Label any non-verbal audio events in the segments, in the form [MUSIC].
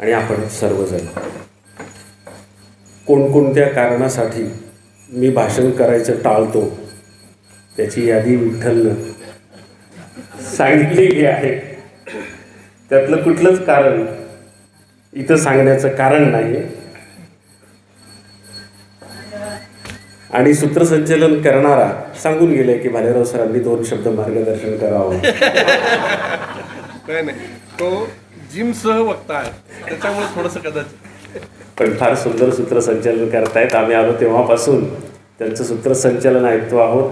आणि आपण सर्वजण. कोणकोणत्या कारणासाठी मी भाषण करायचं टाळतो त्याची यादी विठ्ठलनं सांगितलेली आहे. त्यातलं कुठलंच कारण इथं सांगण्याचं कारण नाही आणि सूत्रसंचलन करणारा सांगून गेले की भालेराव सरांनी दोन शब्द मार्गदर्शन करावं. [LAUGHS] तो जिमसह वक्ता आहे त्याच्यामुळे थोडस कदाचित. पण फार सुंदर सूत्रसंचालन करतायत. आम्ही आलो तेव्हापासून. त्यांचं सूत्रसंचालन ऐकतो आहोत.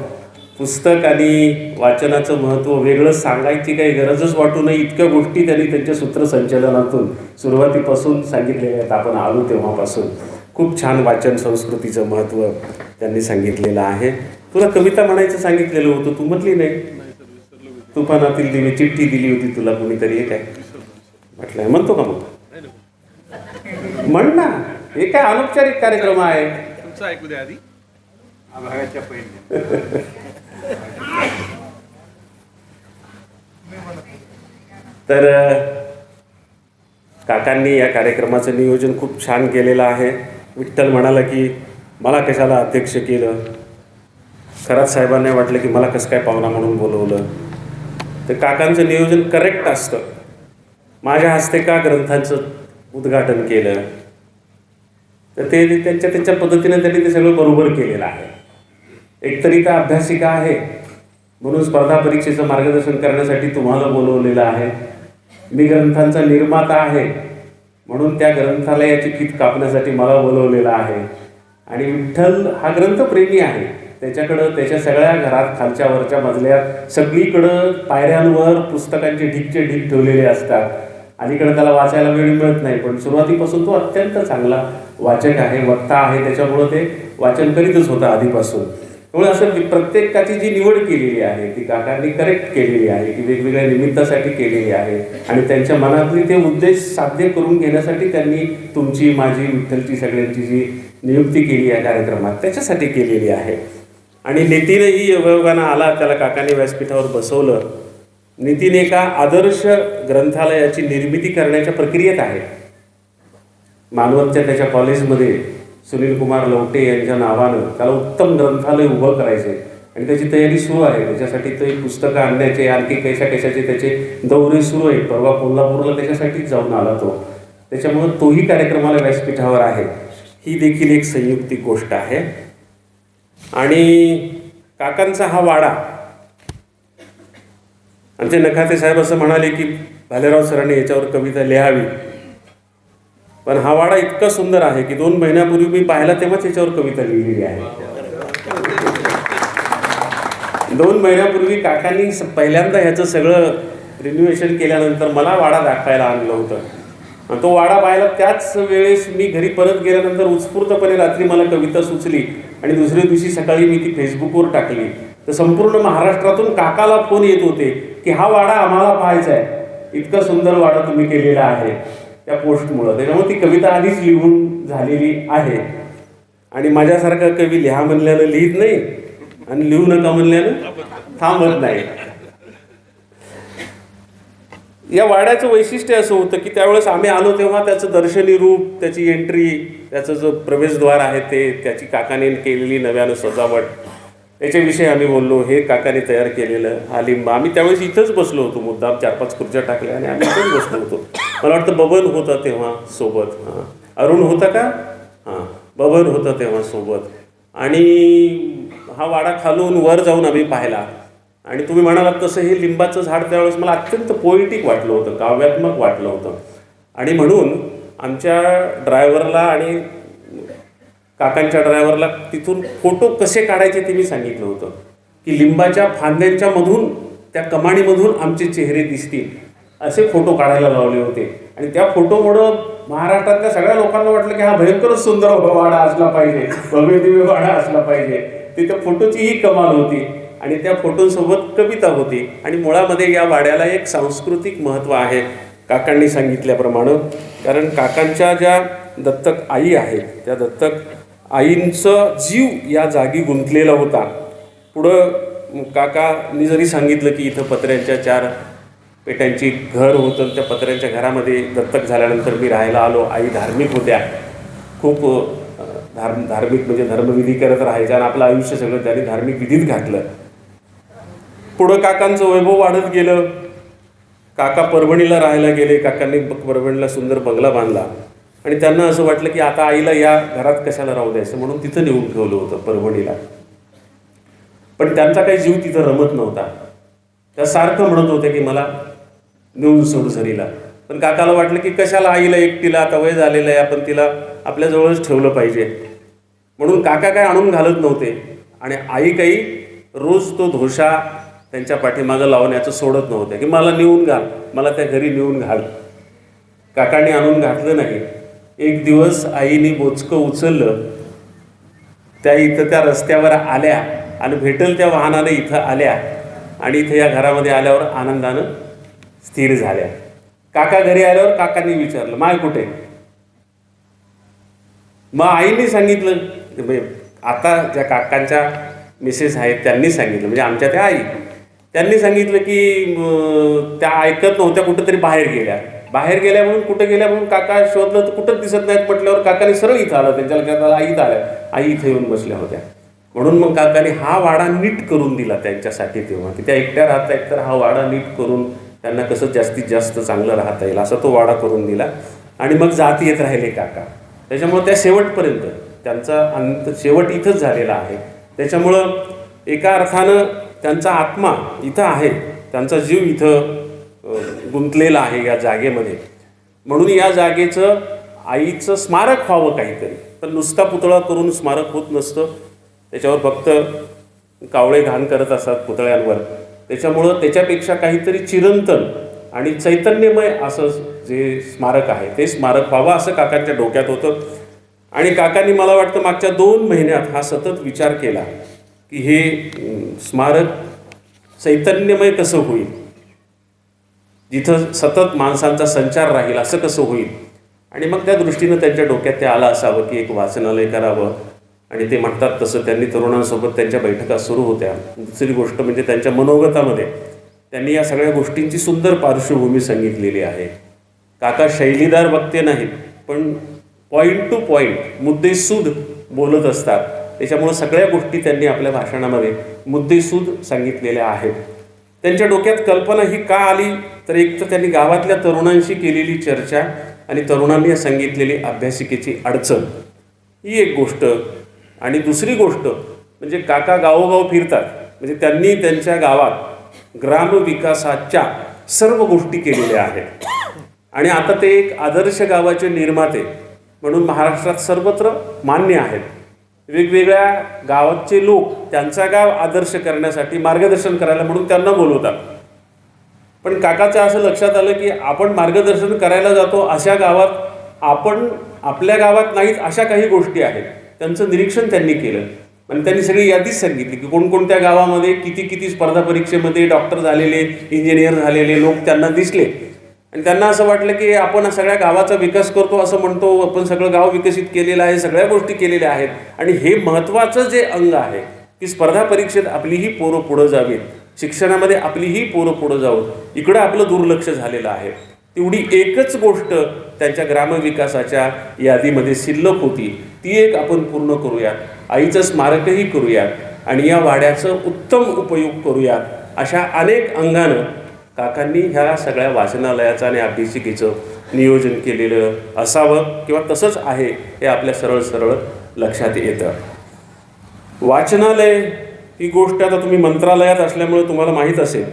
पुस्तक आणि वाचनाचं महत्त्व वेगळं सांगायची काही गरजच वाटू नये. इतक्या गोष्टी त्यांनी त्यांच्या सूत्रसंचालनातून सुरुवातीपासून सांगितलेल्या आहेत. आपण आलो तेव्हापासून. खूप छान वाचन संस्कृतीचं महत्त्व त्यांनी सांगितलेलं आहे. तुला कविता म्हणायचं सांगितलेलं होतं. तू म्हटली नाही. तुफानातील दिवे चिठ्ठी दिली होती तुला कोणीतरी हे काय? म्हटलं म्हणतो का मग? म्हण ना हे काय अनौपचारिक कार्यक्रम आहे? तुमचं ऐकू द्या आधी. भागाच्या पहिले. तर काकांनी या कार्यक्रमाचं नियोजन खूप छान केलेलं आहे. विठ्ठल म्हणाला की मला कशाला अध्यक्ष केलं? खरात साहेबांना वाटलं की मला कसं काय पाहुणा म्हणून बोलवलं? तर काकांचं नियोजन करेक्ट असतं. माझ्या हस्ते का ग्रंथांचं उद्घाटन केलं? तर ते त्यांच्या त्यांच्या पद्धतीने त्यांनी ते सगळं बरोबर केलेलं आहे. एकतरी का अभ्यासिका आहे. म्हणून स्पर्धा परीक्षेचं मार्गदर्शन करण्यासाठी तुम्हाला बोलवलेलं आहे. मी ग्रंथांचा निर्माता आहे. म्हणून त्या ग्रंथालयाची फीत कापण्यासाठी मला बोलवलेलं आहे. आणि विठ्ठल हा ग्रंथप्रेमी आहे. त्याच्याकडं त्याच्या सगळ्या घरात खालच्या वरच्या मजल्यात सगळीकडं पायऱ्यांवर पुस्तकांचे ढीकचे ढीक ठेवलेले असतात. अलीकडे त्याला वाचायला वेळ मिळत नाही पण सुरुवातीपासून तो अत्यंत चांगला वाचक आहे वक्ता आहे. त्याच्यामुळं ते वाचन करीतच होतं आधीपासून. त्यामुळे असं प्रत्येकाची जी निवड केलेली आहे ती काकांनी करेक्ट केलेली आहे की वेगवेगळ्या निमित्तासाठी केलेली आहे. आणि त्यांच्या मनातली ते उद्देश साध्य करून घेण्यासाठी त्यांनी तुमची माझी विठ्ठलची सगळ्यांची जी नियुक्ती केली या कार्यक्रमात त्याच्यासाठी केलेली आहे. आणि नितीनही योगायोगानं आला त्याला काकाने व्यासपीठावर बसवलं. नितीन एका आदर्श ग्रंथालयाची निर्मिती करण्याच्या प्रक्रियेत आहे. मानवतच्या त्याच्या कॉलेजमध्ये सुनील कुमार लवटे यांच्या नावानं त्याला उत्तम ग्रंथालय उभं करायचे आणि त्याची तयारी सुरू आहे. त्याच्यासाठी ते पुस्तकं आणण्याचे आणखी कैशा कैशाचे त्याचे दौरे सुरू आहे परवा कोल्हापूरला त्याच्यासाठीच जाऊन आला तो. त्याच्यामुळं तोही कार्यक्रमाला व्यासपीठावर आहे. ही देखील एक संयुक्तिक गोष्ट आहे. आणि काकांचा हा वाडा. आमचे नखाते साहेब असं म्हणाले की भालेराव सरांनी याच्यावर कविता लिहावी. पण हा वाडा इतका सुंदर आहे की दोन महिन्यापूर्वी मी पाहिला तेव्हाच याच्यावर कविता लिहिलेली आहे. दोन महिन्यापूर्वी काकांनी पहिल्यांदा ह्याचं सगळं रिन्युएशन केल्यानंतर मला वाडा दाखवायला आणलं होतं. तो वाडा पाहायला त्याच वेळेस मी घरी परत गेल्यानंतर उत्स्फूर्तपणे रात्री मला कविता सुचली आणि दुसऱ्या दिवशी सकाळी मी ती फेसबुकवर टाकली. तर संपूर्ण महाराष्ट्रातून काकाला फोन येत होते की हा वाडा आम्हाला पाहायचा आहे. इतका सुंदर वाडा तुम्ही केलेला आहे. त्या पोस्टमुळं. त्याच्यामुळे ती कविता आधीच लिहून झालेली आहे. आणि माझ्यासारखा कवी लिहा म्हणल्यानं लिहित नाही आणि लिहू नका म्हणल्यानं थांबत नाही. या वाड्याचं वैशिष्ट्य असं होतं की त्यावेळेस आम्ही आलो तेव्हा त्याचं दर्शनी रूप त्याची एंट्री त्याचं जो प्रवेशद्वार आहे ते त्याची काकाने केलेली नव्यानं सजावट. त्याच्याविषयी आम्ही बोललो हे काकाने तयार केलेलं हा लिंब आम्ही त्यावेळेस इथंच बसलो होतो मुद्दाम चार पाच खुर्च्या टाकल्या आणि आम्ही इथंच बसलो होतो. मला वाटतं बबन होता तेव्हा सोबत. हां. अरुण होता का? हां. बबन होता तेव्हा सोबत. आणि हा वाडा खालून वर जाऊन आम्ही पाहिला. आणि तुम्ही म्हणालात तसं हे लिंबाचं झाड त्यावेळेस मला अत्यंत पोएटिक वाटलं होतं काव्यात्मक वाटलं होतं. आणि म्हणून आमच्या ड्रायव्हरला आणि काकांच्या ड्रायव्हरला तिथून फोटो कसे काढायचे ते मी सांगितलं होतं. की लिंबाच्या फांद्यांच्या मधून त्या कमाणीमधून आमचे चेहरे दिसतील असे फोटो काढायला लावले होते. आणि त्या फोटोमुळं महाराष्ट्रातल्या सगळ्या लोकांना वाटलं की हा भयंकरच सुंदर वाडा असला पाहिजे भव्य दिव्य वाडा असला पाहिजे. तिथे फोटोची ही कमाल होती. आणि त्या फोटोंसोबत कविता होती. आणि मुळामध्ये या वाड्याला एक सांस्कृतिक महत्त्व आहे काकांनी सांगितल्याप्रमाणे. कारण काकांच्या ज्या दत्तक आई आहेत त्या दत्तक आईंचं जीव या जागी गुंतलेला होता. पुढं काकांनी जरी सांगितलं की इथं पत्र्यांच्या चार पेट्यांची घर होतं त्या पत्र्यांच्या घरामध्ये दत्तक झाल्यानंतर मी राहायला आलो. आई धार्मिक होत्या. खूप धार्म धार्मिक म्हणजे धर्मविधी करत राहायच्या आणि आपलं आयुष्य सगळं त्यांनी धार्मिक विधीत घातलं. पुढं काकांचं वैभव वाढत गेलं. काका परभणीला राहायला गेले काकांनी परभणीला सुंदर बंगला बांधला. आणि त्यांना असं वाटलं की आता आईला या घरात कशाला राहू द्यायचं? म्हणून तिथं नेऊन ठेवलं होतं परभणीला. पण त्यांचा काही जीव तिथं रमत नव्हता. त्या सारखं म्हणत होत्या की मला नेऊन सोड झरीला पण काकाला वाटलं की कशाला आईला एकटीला आता वय झालेलं आहे आपण तिला आपल्याजवळच ठेवलं पाहिजे. म्हणून काका काय आणून घालत नव्हते. आणि आई काही रोज तो धोशा त्यांच्या पाठीमागं लावण्याचं सोडत नव्हते. की मला नेऊन घाल मला त्या घरी नेऊन घाल. काकाने आणून घातलं नाही. एक दिवस आईने बोचकं उचललं. त्या इथं त्या रस्त्यावर आल्या आणि भेटल त्या वाहनाने इथं आल्या आणि इथं या घरामध्ये आल्यावर आनंदानं स्थिर झाल्या. काका घरी आल्यावर काकांनी विचारलं माय कुठे? मग आईने सांगितलं म्हणजे आता ज्या काकांच्या मिसेस आहेत त्यांनी सांगितलं म्हणजे आमच्या त्या आई. त्यांनी सांगितलं की त्या ऐकत नव्हत्या कुठंतरी बाहेर गेल्या. बाहेर गेल्या म्हणून कुठं गेल्या म्हणून काका शोधलं तर कुठंच दिसत नाहीत म्हटल्यावर काकाने सरळ इथं आलं त्यांच्या लक्षात आलं आई इथं आल्या. आई इथं येऊन बसल्या होत्या. म्हणून मग काकाने हा वाडा नीट करून दिला त्यांच्यासाठी तेव्हा. की त्या एकट्या राहता एकतर हा वाडा नीट करून त्यांना कसं जास्तीत जास्त चांगलं राहता येईल असा तो वाडा करून दिला. आणि मग जात येत राहिले काका. त्याच्यामुळं त्या शेवटपर्यंत त्यांचा अंत शेवट इथंच झालेला आहे. त्याच्यामुळं एका अर्थानं त्यांचा आत्मा इथं आहे. त्यांचा जीव इथं गुंतलेला आहे या जागेमध्ये. म्हणून या जागेचं आईचं स्मारक व्हावं काहीतरी. तर नुसता पुतळा करून स्मारक होत नसतं. त्याच्यावर फक्त कावळे घाण करत असतात पुतळ्यांवर. त्याच्यामुळं त्याच्यापेक्षा काहीतरी चिरंतन आणि चैतन्यमय असं जे स्मारक आहे ते स्मारक व्हावं असं काकांच्या डोक्यात होतं. आणि काकांनी मला वाटतं मागच्या दोन महिन्यात हा सतत विचार केला. की हे स्मारक चैतन्यमय कसं होईल? जिथं सतत माणसांचा संचार राहील असं कसं होईल? आणि मग त्या दृष्टीनं त्यांच्या डोक्यात ते आलं असावं की एक वाचनालय करावं. आणि ते म्हणतात तसं त्यांनी तरुणांसोबत त्यांच्या बैठका सुरू होत्या. दुसरी गोष्ट म्हणजे त्यांच्या मनोगतामध्ये. त्यांनी या सगळ्या गोष्टींची सुंदर पार्श्वभूमी सांगितलेली आहे. काका शैलीदार वक्ते नाहीत पण पॉईंट टू पॉईंट मुद्देसूद बोलत असतात. त्याच्यामुळं सगळ्या गोष्टी त्यांनी आपल्या भाषणामध्ये मुद्देसूद सांगितलेल्या आहेत. त्यांच्या डोक्यात कल्पना ही का आली? तर एक तर त्यांनी गावातल्या तरुणांशी केलेली चर्चा आणि तरुणांनी सांगितलेली अभ्यासिकेची अडचण. ही एक गोष्ट. आणि दुसरी गोष्ट म्हणजे काका गावोगाव फिरतात. म्हणजे त्यांनी त्यांच्या गावात ग्रामविकासाच्या सर्व गोष्टी केलेल्या आहेत. आणि आता ते एक आदर्श गावाचे निर्माते म्हणून महाराष्ट्रात सर्वत्र मान्य आहेत. वेगवेगळ्या गावाचे लोक त्यांचा गाव आदर्श करण्यासाठी मार्गदर्शन करायला म्हणून त्यांना बोलवतात. पण काकाचं असं लक्षात आलं की आपण मार्गदर्शन करायला जातो अशा गावात आपण आपल्या गावात नाहीत अशा काही गोष्टी आहेत. त्यांचं निरीक्षण त्यांनी केलं. आणि त्यांनी सगळी यादीच सांगितली की कोणकोणत्या गावामध्ये किती किती स्पर्धा परीक्षेमध्ये डॉक्टर झालेले इंजिनियर झालेले लोक त्यांना दिसले. आणि त्यांना असं वाटलं की आपण सगळ्या गावाचा विकास करतो असं म्हणतो आपण सगळं गाव विकसित केलेलं आहे सगळ्या गोष्टी केलेल्या आहेत. आणि हे महत्त्वाचं जे अंग आहे की स्पर्धा परीक्षेत आपलीही पोरं पुढं जावीत शिक्षणामध्ये आपलीही पोरं पुढं जावं इकडं आपलं दुर्लक्ष झालेलं आहे. तेवढी एकच गोष्ट त्यांच्या ग्रामविकासाच्या यादीमध्ये शिल्लक होती. ती एक आपण पूर्ण करूयात. आईचं स्मारकही करूयात. आणि या वाड्याचं उत्तम उपयोग करूयात. अशा अनेक अंगानं काकांनी ह्या सगळ्या वाचनालयाचं आणि अभ्यासिकेचं नियोजन केलेलं असावं किंवा तसंच आहे हे आपल्या सरळ सरळ लक्षात येतं. वाचनालय ही गोष्ट आता तुम्ही मंत्रालयात असल्यामुळे तुम्हाला माहीत असेल.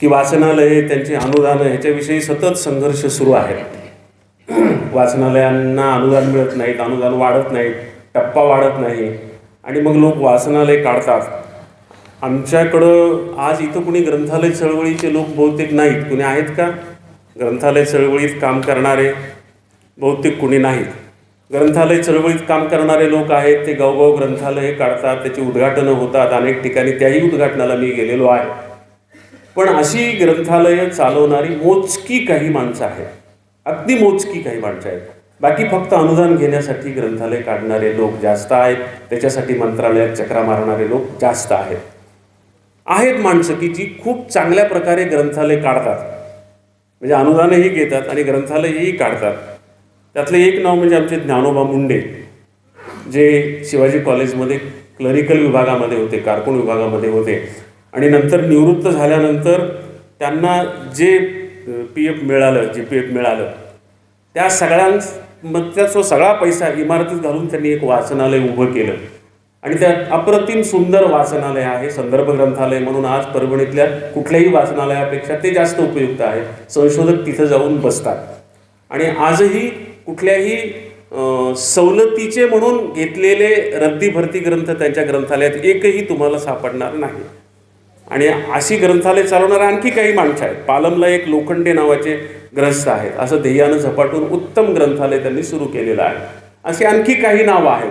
की वाचनालये त्यांची अनुदानं ह्याच्याविषयी सतत संघर्ष सुरू आहे [CLEARS THROAT] वाचनालयांना अनुदान मिळत नाहीत अनुदान वाढत नाहीत टप्पा वाढत नाही. आणि मग लोक वाचनालय काढतात. आमच्याकडं आज इथं कुणी ग्रंथालय चळवळीचे लोक बहुतेक नाहीत. कुणी आहेत का? ग्रंथालय चळवळीत काम करणारे बहुतेक कुणी नाहीत. ग्रंथालय चळवळीत काम करणारे लोक आहेत ते गावगाव ग्रंथालय काढतात त्याची उद्घाटनं होतात अनेक ठिकाणी त्याही उद्घाटनाला मी गेलेलो आहे. पण अशी ग्रंथालयं चालवणारी मोजकी काही माणसं आहेत. अगदी मोजकी काही माणसं आहेत. बाकी फक्त अनुदान घेण्यासाठी ग्रंथालय काढणारे लोक जास्त आहेत. त्याच्यासाठी मंत्रालयात चक्रा मारणारे लोक जास्त आहेत. आहेत माणसं की जी खूप चांगल्या प्रकारे ग्रंथालय काढतात. म्हणजे अनुदानही घेतात आणि ग्रंथालयही काढतात. त्यातलं एक नाव म्हणजे आमचे ज्ञानोबा मुंडे जे शिवाजी कॉलेजमध्ये क्लरिकल विभागामध्ये होते कारकून विभागामध्ये होते. आणि नंतर निवृत्त झाल्यानंतर त्यांना जे पी एफ मिळालं जे पी एफ मिळालं त्या सगळ्यांस मग त्याचा सगळा पैसा इमारतीत घालून त्यांनी एक वाचनालय उभं केलं. आणि त्यात अप्रतिम सुंदर वाचनालय आहे संदर्भ ग्रंथालय म्हणून आज परभणीतल्या कुठल्याही वाचनालयापेक्षा ते जास्त उपयुक्त आहे. संशोधक तिथं जाऊन बसतात. आणि आजही कुठल्याही अं, सवलतीचे म्हणून घेतलेले रद्दी भरती ग्रंथ त्यांच्या ग्रंथालयात एकही तुम्हाला सापडणार नाही. आणि अशी ग्रंथालय चालवणारे आणखी काही माणसं आहेत. पालमला एक लोखंडे नावाचे ग्रस्त आहेत. असं ध्येयानं झपाटून उत्तम ग्रंथालय त्यांनी सुरू केलेलं आहे. अशी आणखी काही नावं आहेत.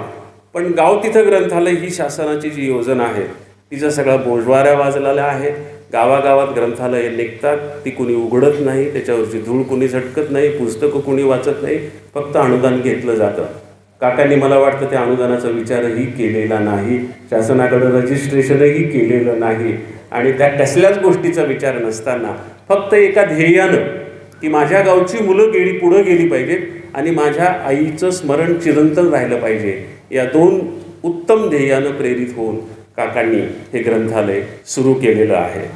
पण गाव तिथं ग्रंथालय ही शासनाची जी योजना आहे तिचा सगळा बोजवाऱ्या वाजलेल्या आहे गावागावात ग्रंथालय निघतात ती कुणी उघडत नाही त्याच्यावरची धूळ कुणी झटकत नाही पुस्तकं कुणी वाचत नाही फक्त अनुदान घेतलं जातं. काकांनी मला वाटतं त्या अनुदानाचा विचारही केलेला नाही शासनाकडे रजिस्ट्रेशनही केलेलं नाही. आणि त्या कसल्याच गोष्टीचा विचार नसताना फक्त एका ध्येयानं की माझ्या गावची मुलं गेली पुढं गेली पाहिजेत आणि माझ्या आईचं स्मरण चिरंतन राहिलं पाहिजे. या दोन उत्तम ध्येयानं प्रेरित होऊन काकांनी हे ग्रंथालय सुरू केलेलं आहे.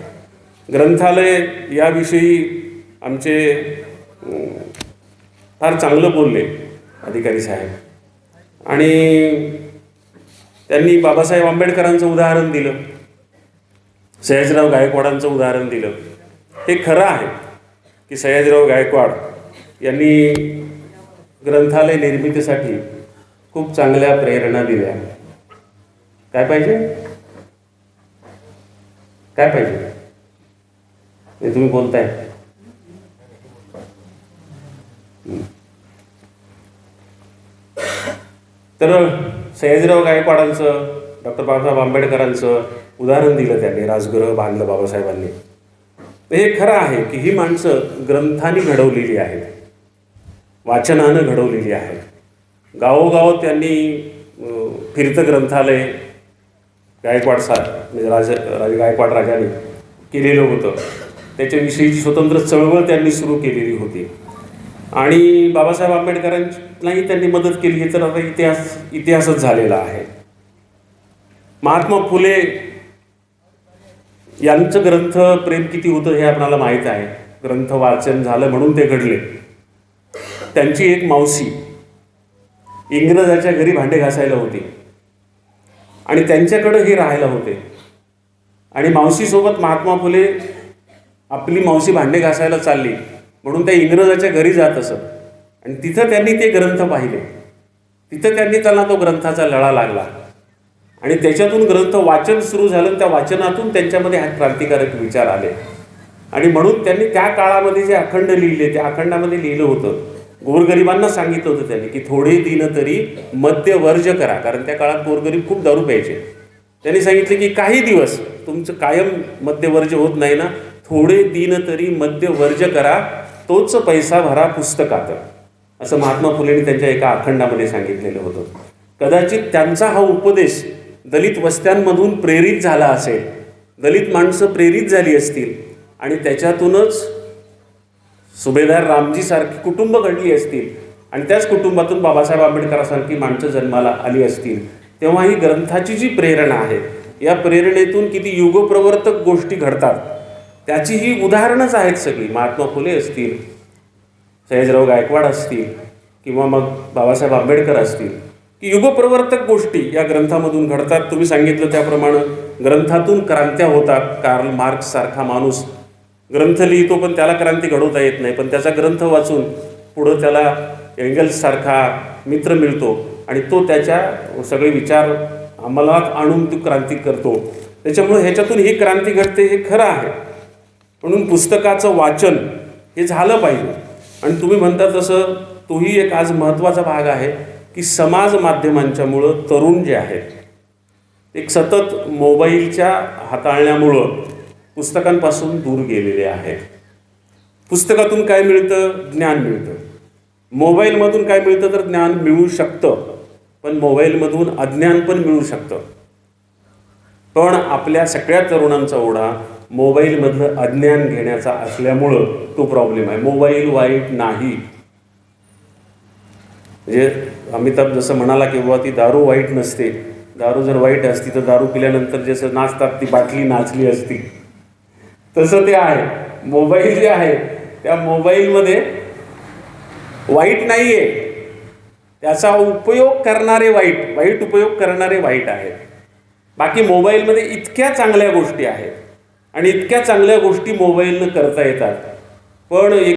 ग्रंथालय याविषयी आमचे फार चांगलं बोलले अधिकारी साहेब. आणि त्यांनी बाबासाहेब आंबेडकरांचं उदाहरण दिलं सयाजीराव गायकवाडांचं उदाहरण दिलं. हे खरं आहे की सयाजीराव गायकवाड यांनी ग्रंथालय निर्मितीसाठी खूप चांगल्या प्रेरणा दिल्या. काय पाहिजे? काय पाहिजे? तुम्ही बोलताय. तर सयाजीराव गायकवाडांचं डॉक्टर बाबासाहेब आंबेडकरांचं उदाहरण दिलं त्यांनी राजगृह बांधलं बाबासाहेबांनी. हे खरं आहे की ही माणसं ग्रंथांनी घडवलेली आहेत. वाचनानं घडवलेली आहेत. गावोगाव त्यांनी फिरतं ग्रंथालय गायकवाड सा म्हणजे राज राज गायकवाड राजाने केलेलं होतं. त्याच्याविषयीची स्वतंत्र चळवळ त्यांनी सुरू केलेली होती. आणि बाबासाहेब आंबेडकरांनाही त्यांनी मदत केली हे तर आता इतिहास इतिहासच झालेला आहे. महात्मा फुले यांचं ग्रंथ प्रेम किती होतं हे आपणाला माहीत आहे. ग्रंथ वाचन झालं म्हणून ते घडले. त्यांची एक मावशी इंग्रजाच्या घरी भांडे घासायला होती. आणि त्यांच्याकडं हे राहायला होते. आणि मावशीसोबत महात्मा फुले आपली मावशी भांडे घासायला चालली. म्हणून त्या इंग्रजाच्या घरी जात असत. आणि तिथं त्यांनी ते ग्रंथ पाहिले. तिथं त्यांनी त्यांना तो ग्रंथाचा लढा लागला. आणि त्याच्यातून ग्रंथ वाचन सुरू झालं त्या वाचनातून त्यांच्यामध्ये हा क्रांतिकारक विचार आले. आणि म्हणून त्यांनी त्या काळामध्ये जे अखंड लिहिले त्या अखंडामध्ये लिहिलं होतं. गोरगरिबांना सांगितलं होतं त्यांनी की थोडे दिन तरी मद्यवर्ज करा. कारण त्या काळात गोरगरीब खूप दारू प्यायचे. त्यांनी सांगितले की काही दिवस तुमचं कायम मद्यवर्ज होत नाही ना थोडे दिन तरी मद्यवर्ज करा तोच पैसा भरा पुस्तकात. असं महात्मा फुलेंनी त्यांच्या एका अखंडामध्ये सांगितलेलं होतं. कदाचित त्यांचा हा उपदेश दलित वस्त्यांमधून प्रेरित झाला असेल. दलित माणसं प्रेरित झाली असतील आणि त्याच्यातूनच सुभेदार रामजीसारखी कुटुंब घडली असतील आणि त्याच कुटुंबातून बाबासाहेब आंबेडकरांसारखी माणसं जन्माला आली असतील तेव्हा ही ग्रंथाची जी प्रेरणा आहे या प्रेरणेतून किती युगप्रवर्तक गोष्टी घडतात त्याची ही उदाहरणंच आहेत सगळी. महात्मा फुले असतील सयाजीराव गायकवाड असतील किंवा मग बाबासाहेब आंबेडकर असतील की युगप्रवर्तक गोष्टी या ग्रंथामधून घडतात. तुम्ही सांगितलं त्याप्रमाणे ग्रंथातून क्रांत्या होतात. कार्ल मार्क्स सारखा माणूस ग्रंथ लिहितो पण त्याला क्रांती घडवता येत नाही. पण त्याचा ग्रंथ वाचून पुढं त्याला एंगल्ससारखा मित्र मिळतो. आणि तो त्याच्या सगळे विचार अंमलात आणून तो क्रांती करतो. त्याच्यामुळे ह्याच्यातून ही क्रांती घडते हे खरं आहे. म्हणून पुस्तकाचं वाचन हे झालं पाहिजे. आणि तुम्ही म्हणता तसं तोही एक आज महत्त्वाचा भाग आहे की समाज माध्यमांच्यामुळं तरुण जे आहेत एक सतत मोबाईलच्या हाताळण्यामुळं पुस्तकांपासून दूर गेलेले आहेत. पुस्तकातून काय मिळतं? ज्ञान मिळतं. मोबाईलमधून काय मिळतं तर ज्ञान मिळू शकतं. पण मोबाईलमधून अज्ञान पण मिळू शकतं. पण आपल्या सगळ्या तरुणांचा ओढा मोबाईलमधलं अज्ञान घेण्याचा असल्यामुळं तो प्रॉब्लेम आहे. मोबाईल वाईट नाही. म्हणजे अमिताभ जसं म्हणाला की बाबा ती दारू वाईट नसते. दारू जर वाईट असती तर दारू पिल्यानंतर जसं नाचतात ती बाटली नाचली असती. तसं ते आहे. मोबाईल जे आहे त्या मोबाईलमध्ये वाईट नाही आहे त्याचा उपयोग करणारे वाईट वाईट उपयोग करणारे वाईट आहेत. बाकी मोबाईलमध्ये इतक्या चांगल्या गोष्टी आहेत आणि इतक्या चांगल्या गोष्टी मोबाईलनं करता येतात. पण एक